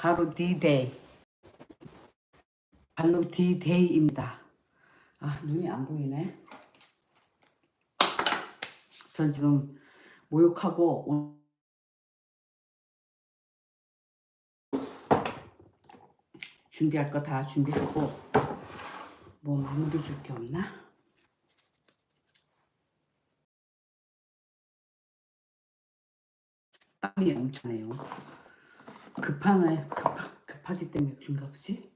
바로 D-Day. 바로 D-Day입니다. 아, 눈이 안 보이네. 전 지금 모욕하고 오- 준비할 거 다 준비하고 뭐 마무리 줄 게 없나? 땀이 엄청나요. 급하네, 급하, 급하기 때문에 그런가 보지?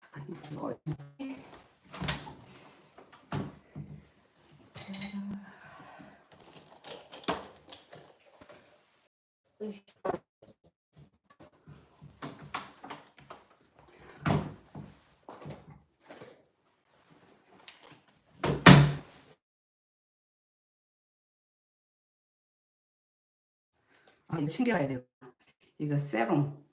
잠깐, 아, 이거 챙겨가야 돼요. 이거 세럼.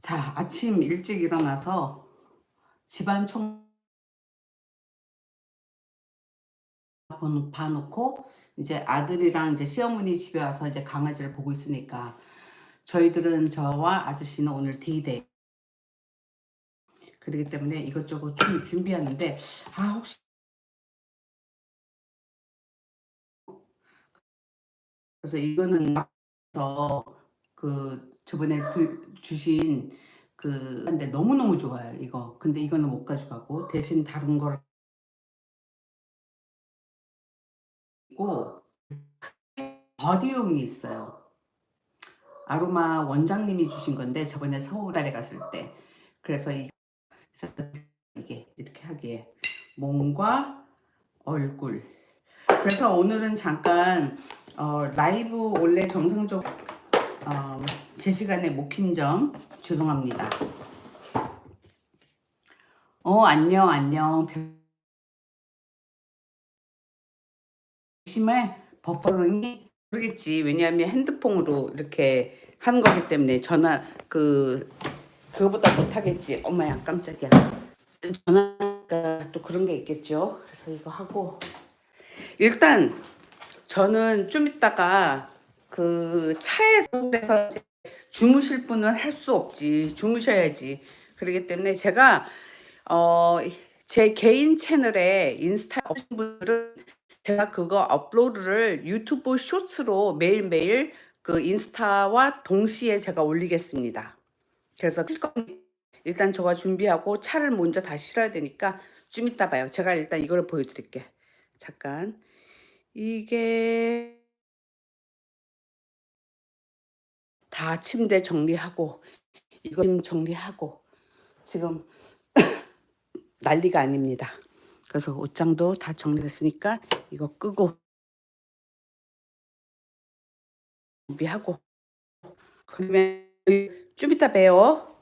자, 아침 일찍 일어나서 집안 청 번- 봐놓고 이제 아들이랑 이제 시어머니 집에 와서 이제 강아지를 보고 있으니까 저희들은 저와 아저씨는 오늘 디데이 그렇기 때문에 이것저것 좀 준비하는데 아 혹시 그래서 이거는 서그 저번에 그 주신 그 근데 너무 너무 좋아요 이거. 근데 이거는 못 가져가고 대신 다른 걸 있고 버디용이 있어요. 아로마 원장님이 주신 건데 저번에 서울달에 갔을 때. 그래서 이- 이게 이렇게 하기에 몸과 얼굴. 그래서 오늘은 잠깐 어, 라이브 원래 정상적 어, 제 시간에 못 킨 점 죄송합니다. 어 안녕 안녕. 심해 버퍼링이 모르겠지. 왜냐하면 핸드폰으로 이렇게 하는 거기 때문에 전화 그 그거보다 못하겠지. 엄마야 깜짝이야. 전화가 또 그런 게 있겠죠? 그래서 이거 하고. 일단 저는 좀 이따가 그 차에서 주무실 분은 할 수 없지 주무셔야지 그렇기 때문에 제가 어 제 개인 채널에 인스타 없으신 분들은 제가 그거 업로드를 유튜브 쇼츠로 매일매일 그 인스타와 동시에 제가 올리겠습니다. 그래서. 일단 저가 준비하고 차를 먼저 다 실어야 되니까 좀 이따 봐요. 제가 일단 이걸 보여드릴게. 잠깐. 이게 다 침대 정리하고 이거 짐 정리하고 지금 난리가 아닙니다. 그래서 옷장도 다 정리됐으니까 이거 끄고 준비하고 그러면 좀 이따 봬요.